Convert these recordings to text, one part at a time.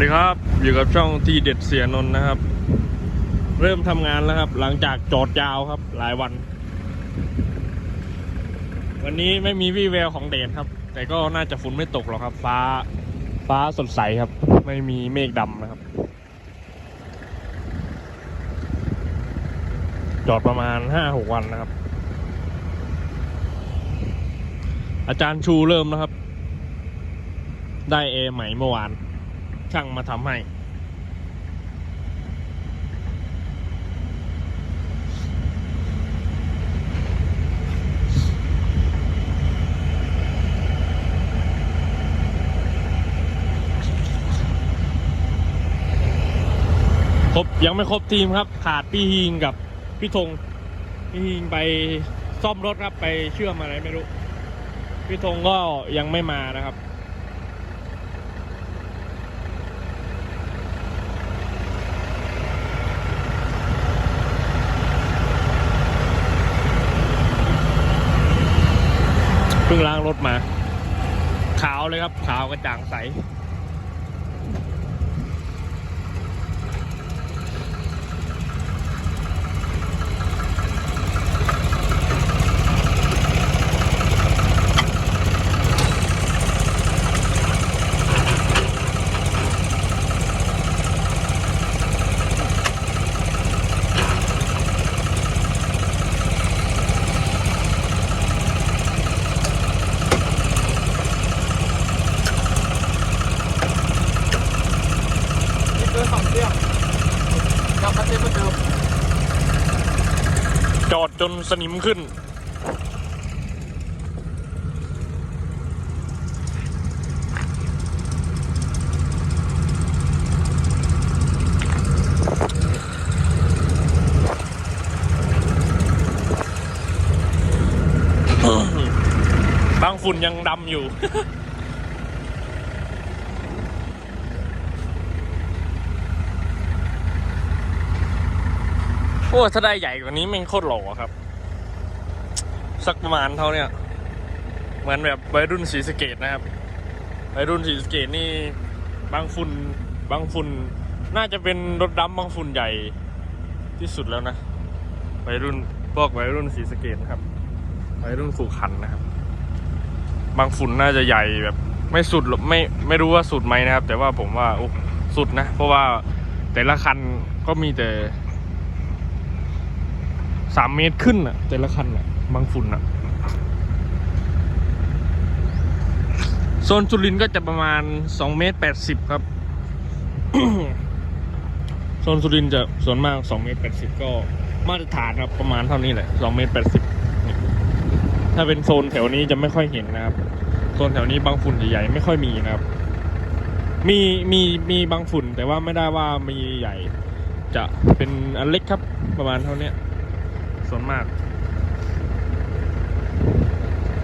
ดีครับอยู่กับช่องที่เด็ดเสียนนนะครับ เริ่มทำงานแล้วครับ หลังจากจอดยาวครับ หลายวัน วันนี้ไม่มีวี่แววของแดดครับ แต่ก็น่าจะฝนไม่ตกหรอกครับ ฟ้าฟ้าสดใสครับ ไม่มีเมฆดำนะครับ จอดประมาณห้าหกวันนะครับ อาจารย์ชูเริ่มนะครับ ได้เอใหม่เมื่อวาน ช่างมาทำให้ ครบ ยังไม่ครบทีมครับ ขาดพี่ฮิงกับพี่ธงพี่ฮิงไปซ่อมรถครับไปเชื่อมอะไรไม่รู้ พี่ธงก็ยังไม่มานะครับ เพิ่งล้างรถมา ขาวเลยครับ ขาวกระจ่างใส กลับมาเต็มเหมือนเดิมจอดจนสนิมขึ้น บางฝุ่นยังดำอยู่ โอ้ถ้าได้ใหญ่กว่านี้แม่งโคตรหล่อครับ สักประมาณเท่าเนี้ยเหมือนแบบวัยรุ่นสีสเกตนะครับวัยรุ่นสีสเกตนี่บางฝุ่นบางฝุ่นน่าจะเป็นรถดำบางฝุ่นใหญ่ที่สุดแล้วนะวัยรุ่นพวกวัยรุ่นสีสเกตครับวัยรุ่นขู่ขันนะครับ บางฝุ่นน่าจะใหญ่แบบไม่สุดหรอกไม่ไม่รู้ว่าสุดไหมนะครับ แต่ว่าผมว่าอสุดนะ เพราะว่าแต่ละคันก็มีแต่ สามเมตรขึ้นอะ แต่ละคันอะ บางฝุ่นอะ โซนจุลินก็จะประมาณสองเมตรแปดสิบครับ โซนสุรินจะส่วนมากสองเมตรแปดสิบก็มาตรฐานครับ ประมาณเท่านี้แหละสองเมตรแปดสิบถ้าเป็นโซนแถวนี้จะไม่ค่อยเห็นนะครับ โซนแถวนี้บางฝุ่นใหญ่ๆไม่ค่อยมีนะครับ มีมีมีบางฝุ่นแต่ว่าไม่ได้ว่ามีใหญ่ จะเป็นอันเล็กครับประมาณเท่านี้ ส่วนมาก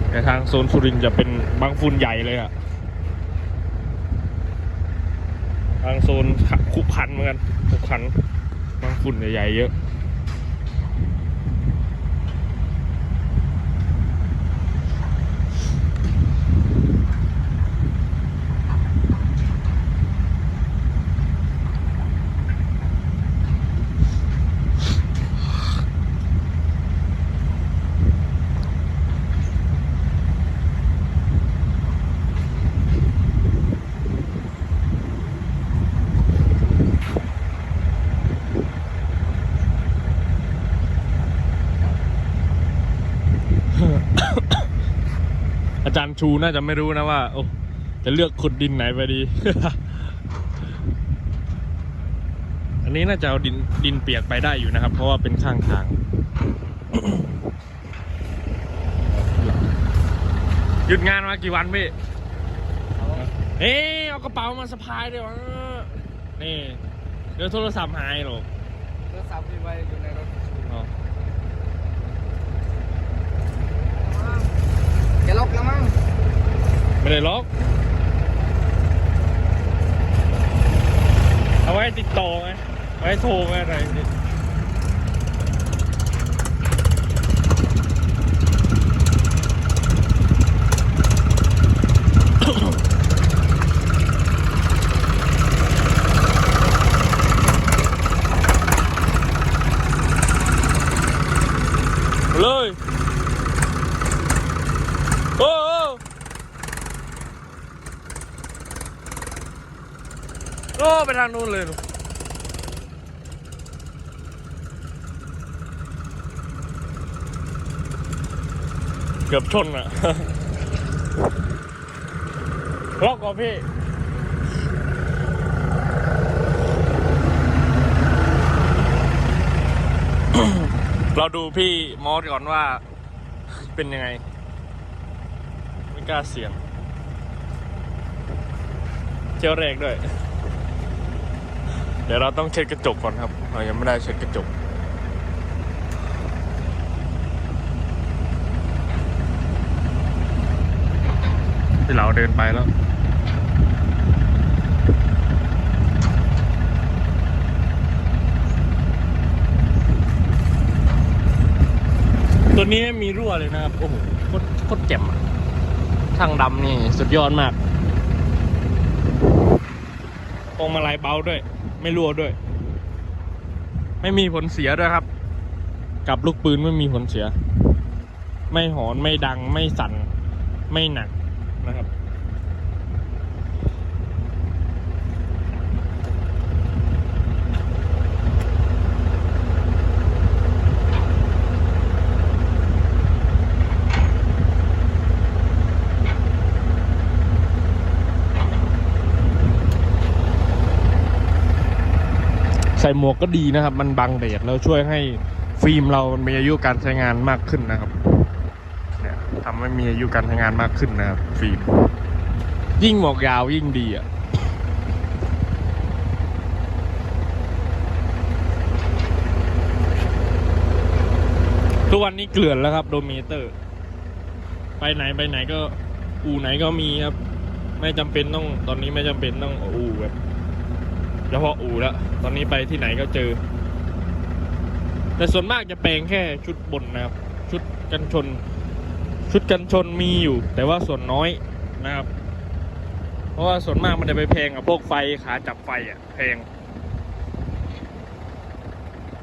แต่ทางโซนสุรินจะเป็นบางฝุ่นใหญ่เลยอะทางโซนคุกคันเหมือนกันคุกคันบางฝุ่นใหญ่ๆเยอะ จารย์ชูน่าจะไม่รู้นะว่า โอ้จะเลือกขุดดินไหนไปดี อันนี้น่าจะเอาดินดินเปียกไปได้อยู่นะครับ เพราะว่าเป็นข้างทาง หยุดงานมากี่วันพี่เอ๊ะเอากระเป๋ามาสะพายเลยวะนี่เดี๋ยวโทรศัพท์หายหรอกโทรศัพท์ที่ไว้อยู่ในรถ จะล็อกแล้วมั้งไม่ได้ล็อก เอาไว้ติดต่อไงไว้โทรไงอะไรเนี่ยเลย ไปทางนู้นเลยลูกเกือบชนอะล็อกก่อนพี่เราดูพี่มอสก่อนว่า เป็นยังไง ไม่กล้าเสี่ยงเจ้าแรกด้วย เดี๋ยวเราต้องเช็ดกระจกก่อนครับ เรายังไม่ได้เช็ดกระจก ที่เราเดินไปแล้วตัวนี้ไม่มีรั่วเลยนะครับ โอ้โหโคตรโคตรเจ็บอะช่างดำนี่ สุดยอดมากพวงมาลัยเบาด้วย ไม่รั่วด้วย ไม่มีผลเสียด้วยครับ กับลูกปืนไม่มีผลเสีย ไม่หอนไม่ดังไม่สั่น ไม่หนักนะครับ ใส่หมวกก็ดีนะครับ มันบังแดดแล้วช่วยให้ฟิล์มเรามีอายุการใช้งานมากขึ้นนะครับเนี่ยทำให้มีอายุการใช้งานมากขึ้นนะครับฟิล์มยิ่งหมวกยาวยิ่งดีอะทุกวันนี้เกลื่อนแล้วครับ โดเมเตอร์ ไปไหนไปไหนก็อู่ไหนก็มีครับ ไม่จำเป็นต้องตอนนี้ไม่จำเป็นต้องอู่แบบ เฉพาะอู่แล้ว ตอนนี้ไปที่ไหนก็เจอ แต่ส่วนมากจะแปลงแค่ชุดบนนะครับ ชุดกันชน ชุดกันชนมีอยู่ แต่ว่าส่วนน้อยนะครับ เพราะว่าส่วนมากมันจะไปแพงกับพวกไฟขาจับไฟอะแพง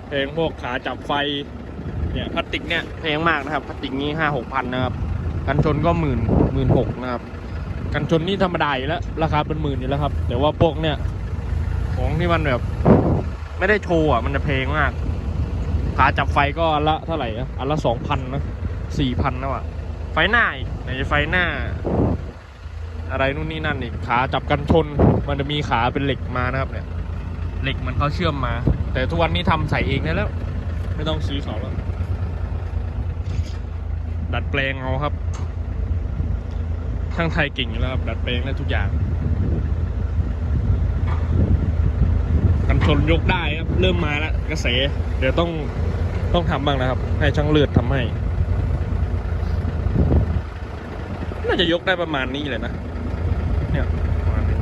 แพงพวกขาจับไฟเนี่ยพลาสติกเนี่ยแพงมากนะครับพลาสติกนี้ห้าหกพันนะครับ กันชนก็หมื่นหมื่นหกนะครับ กันชนนี่ธรรมดาอยู่แล้วราคาเป็นหมื่นอยู่แล้วครับ แต่ว่าพวกเนี่ย ของที่มันแบบ ไม่ได้โชว์อะ มันจะเพลงมาก ขาจับไฟก็อันละเท่าไหร่อะอันละสองพันนะสี่พันนะว่ะ ไฟหน้าอีกไหนจะไฟหน้า อะไรนู่นนี่นั่นอีก ขาจับกันชน มันจะมีขาเป็นเหล็กมานะครับ เนี่ย เหล็กมันเขาเชื่อมมา แต่ทุกวันนี้ทำใส่เองได้แล้ว ไม่ต้องซื้อเขาแล้ว ดัดแปลงเอาครับช่างไทยเก่งอยู่แล้วครับดัดแปลงได้ทุกอย่าง กันชนยกได้ครับ เริ่มมาแล้วกระแสเดี๋ยวต้องต้องทำบ้างนะครับ ให้ช่างเลือดทำให้ น่าจะยกได้ประมาณนี้เลยนะ เนี่ยประมาณนี้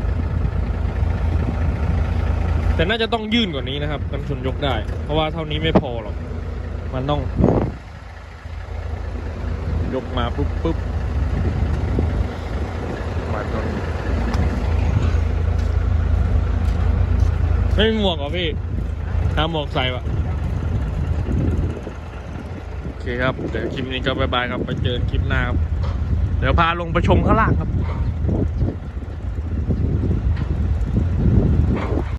แต่น่าจะต้องยื่นกว่านี้นะครับ กันชนยกได้ เพราะว่าเท่านี้ไม่พอหรอก มันต้อง ยกมาปุ๊บปุ๊บมาตรงนี้ ไม่มีหมวกเหรอพี่หาหมวกใส่ปะโอเคครับ เดี๋ยวคลิปนี้ก็บายบายครับ ไปเจอคลิปหน้าครับ เดี๋ยวพาลงไปชมข้างล่างครับ